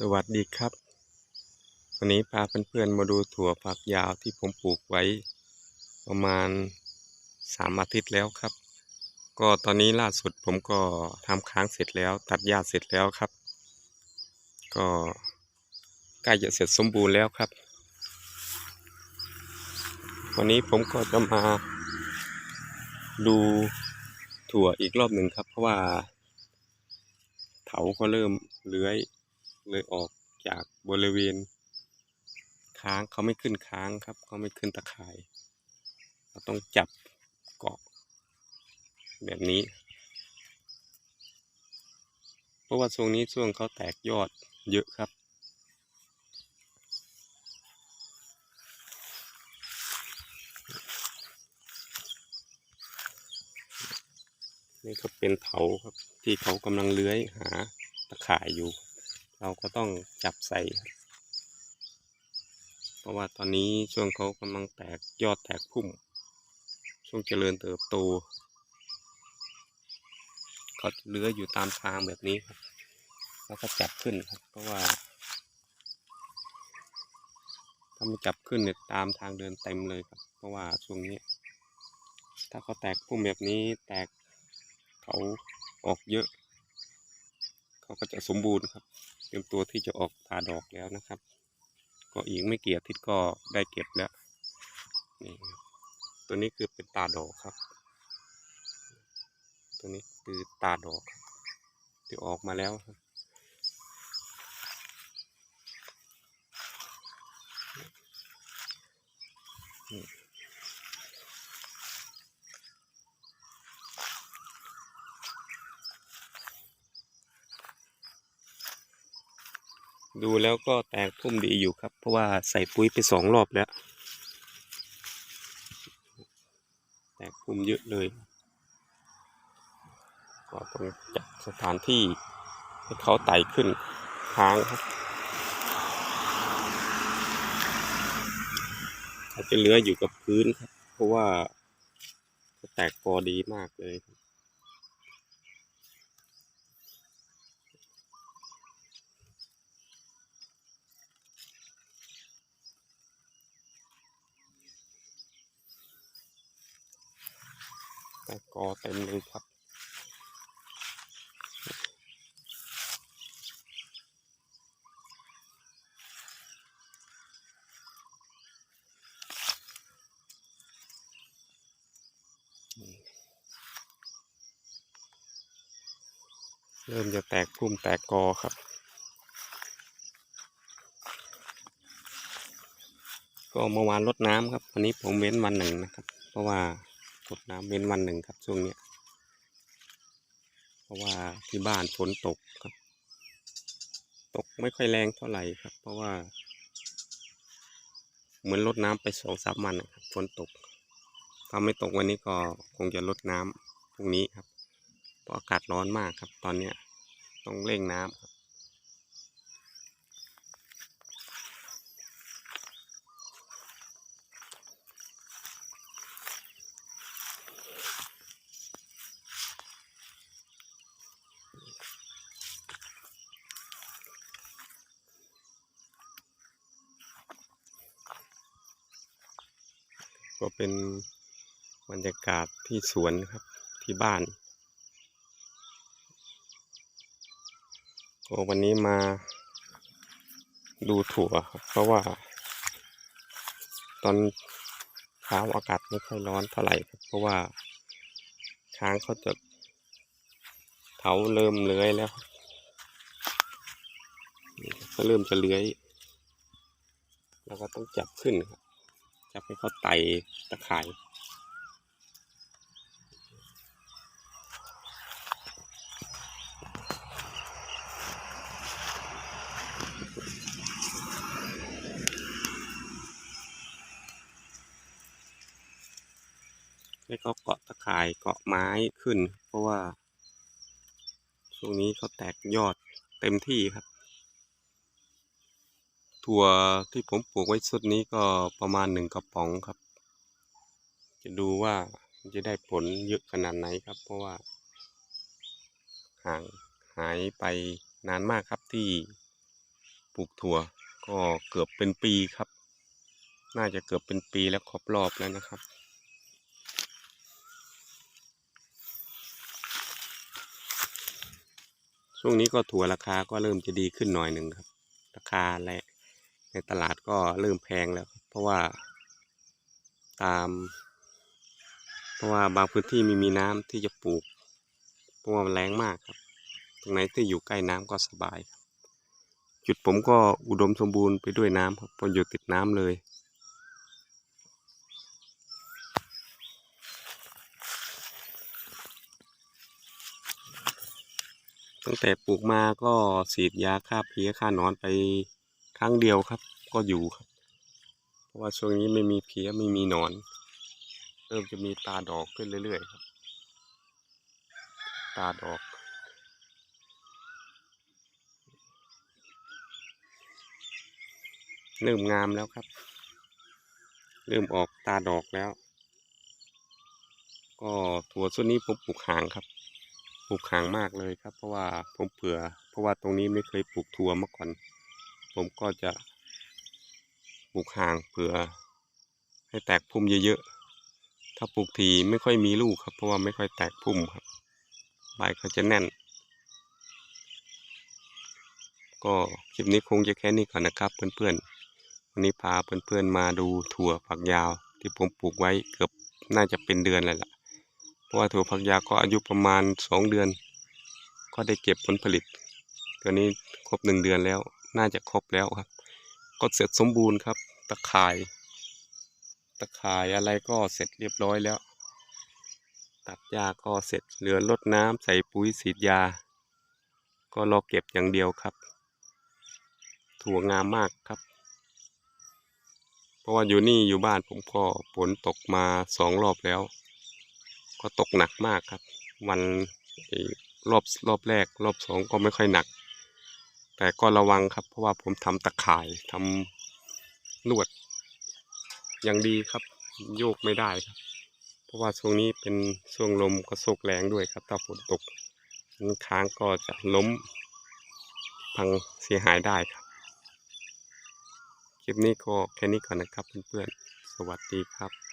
สวัสดีครับ วันนี้พาเพื่อนๆมาดูถั่วฝักยาวที่ผมปลูกไว้ ประมาณสามอาทิตย์แล้วครับ ก็ตอนนี้ล่าสุดผมก็ทำค้างเสร็จแล้ว ตัดหญ้าเสร็จแล้วครับ ก็ใกล้จะเสร็จสมบูรณ์แล้วครับ วันนี้ผมก็จะมาดูถั่วอีกรอบหนึ่งครับ เพราะว่าเถาก็เริ่มเลื้อย เลยออกจากบริเวณ ค้างเขาไม่ขึ้นค้างครับ เขาไม่ขึ้นตะข่าย เราต้องจับเกาะ แบบนี้ เพราะว่าช่วงนี้ช่วงเขาแตกยอดเยอะครับนี่ก็เป็นเถาครับที่เขากำลังเลื้อยหาตะข่ายอยู่ เราก็ต้องจับใส่ครับเพราะว่าตอนนี้ช่วงเขากำลังแตกยอดแตกพุ่ม ช่วงเจริญเติบโตเขาเลื้อยอยู่ตามทางแบบนี้ครับแล้วก็จับขึ้นครับ เพราะว่าถ้าไม่จับขึ้นเนี่ยตามทางเดินเต็มเลยครับ เพราะว่าช่วงนี้ ถ้าเขาแตกพุ่มแบบนี้แตกเขาออกเยอะ เขาก็จะสมบูรณ์ครับ เตรียมตัวที่จะออกตาดอกแล้วนะครับ ก็อีกไม่เกี่ยทิศก็ได้เก็บแล้วนี่ตัวนี้คือเป็นตาดอกครับ ตัวนี้คือตาดอกที่ออกมาแล้วครับ ดูแล้วก็แตกพุ่มดีอยู่ครับ เพราะว่าใส่ปุ๋ยไปสองรอบแล้ว แตกพุ่มเยอะเลยก็ต้องจัดสถานที่ให้เขาไต่ขึ้นค้างครับเขาจะเลื้อยอยู่กับพื้นครับ เพราะว่าเขาแตกกอดีมากเลยครับ แต่กอเต็มเลยครับ เริ่มจะแตกกลุ่มแตกกอครับก็เมื่อวานรดน้ำครับ วันนี้ผมเว้นวันหนึ่งนะครับ เพราะว่า รดน้ำเว้นวันหนึ่งครับช่วงนี้เพราะว่าที่บ้านฝนตกครับ ตกไม่ค่อยแรงเท่าไหร่ครับ เพราะว่า เหมือนรดน้ำไปสองสามวันนะครับฝนตกถ้าไม่ตกวันนี้ก็คงจะลดน้ำพรุ่งนี้ครับ เพราะอากาศร้อนมากครับ ตอนนี้ต้องเร่งน้ำครับ ก็เป็นบรรยากาศที่สวนครับที่บ้านก็วันนี้มาดูถั่วครับ เพราะว่า ตอนเช้าอากาศไม่ค่อยร้อนเท่าไหร่ครับ เพราะว่าช้างเขาจะเถาเริ่มเลื้อยแล้วก็เริ่มจะเลื้อย แล้วก็ต้องจับขึ้นครับ จับให้เขาไต่ตะข่ายให้เขาเกาะตะข่ายเกาะไม้ขึ้น เพราะว่า ช่วงนี้เขาแตกยอดเต็มที่ครับ ถั่วที่ผมปลูกไว้ชุดนี้ก็ประมาณหนึ่งกระป๋องครับ จะดูว่าจะได้ผลเยอะขนาดไหนครับ เพราะว่า ห่างหายไปนานมากครับที่ปลูกถั่วก็เกือบเป็นปีครับ น่าจะเกือบเป็นปีแล้วครบรอบแล้วนะครับช่วงนี้ก็ถั่วราคาก็เริ่มจะดีขึ้นหน่อยหนึ่งครับ ราคาและ ในตลาดก็เริ่มแพงแล้ว เพราะว่าตาม เพราะว่าบางพื้นที่ไม่มีน้ำที่จะปลูก เพราะว่ามันแรงมากครับ ตรงไหนที่อยู่ใกล้น้ำก็สบายครับจุดผมก็อุดมสมบูรณ์ไปด้วยน้ำครับเพราะอยู่ติดน้ำเลย ตั้งแต่ปลูกมาก็ฉีดยาฆ่าเพลี้ยฆ่านอนไป ครั้งเดียวครับ ก็อยู่ครับ เพราะว่าช่วงนี้ไม่มีเพี้ยไม่มีหนอน เริ่มจะมีตาดอกขึ้นเรื่อยๆครับ ตาดอกเริ่มงามแล้วครับ เริ่มออกตาดอกแล้ว ก็ถั่วส่วนนี้ผมปลูกห่างครับ ปลูกห่างมากเลยครับ เพราะว่าผมเผื่อ เพราะว่าตรงนี้ไม่เคยปลูกถั่วมาก่อน ผมก็จะปลูกห่างเผื่อให้แตกพุ่มเยอะๆ ถ้าปลูกทีไม่ค่อยมีลูกครับ เพราะว่าไม่ค่อยแตกพุ่มครับ ใบเขาจะแน่น ก็คลิปนี้คงจะแค่นี้ก่อนนะครับเพื่อนๆ วันนี้พาเพื่อนๆมาดูถั่วฝักยาว ที่ผมปลูกไว้เกือบน่าจะเป็นเดือนแล้วล่ะ เพราะว่าถั่วฝักยาวก็อายุประมาณสองเดือน ก็ได้เก็บผลผลิตตอนนี้ครบหนึ่งเดือนแล้ว น่าจะครบแล้วครับ ก็เสร็จสมบูรณ์ครับ ตะข่าย ตะข่ายอะไรก็เสร็จเรียบร้อยแล้ว ตัดหญ้าก็เสร็จเหลือรดน้ำใส่ปุ๋ยฉีดยา ก็รอเก็บอย่างเดียวครับ ถั่วงามมากครับ เพราะว่าอยู่นี่อยู่บ้านผมก็ฝนตกมาสองรอบแล้ว ก็ตกหนักมากครับ วันรอบรอบแรกรอบสองก็ไม่ค่อยหนัก แต่ก็ระวังครับ เพราะว่าผมทำตะข่ายทำลวด อย่างดีครับ โยกไม่ได้ครับ เพราะว่าช่วงนี้เป็นช่วงลมกระโชกแรงด้วยครับ ถ้าฝนตกนั้นค้างก็จะล้ม พังเสียหายได้ครับ คลิปนี้ก็แค่นี้ก่อนนะครับเพื่อนๆ สวัสดีครับ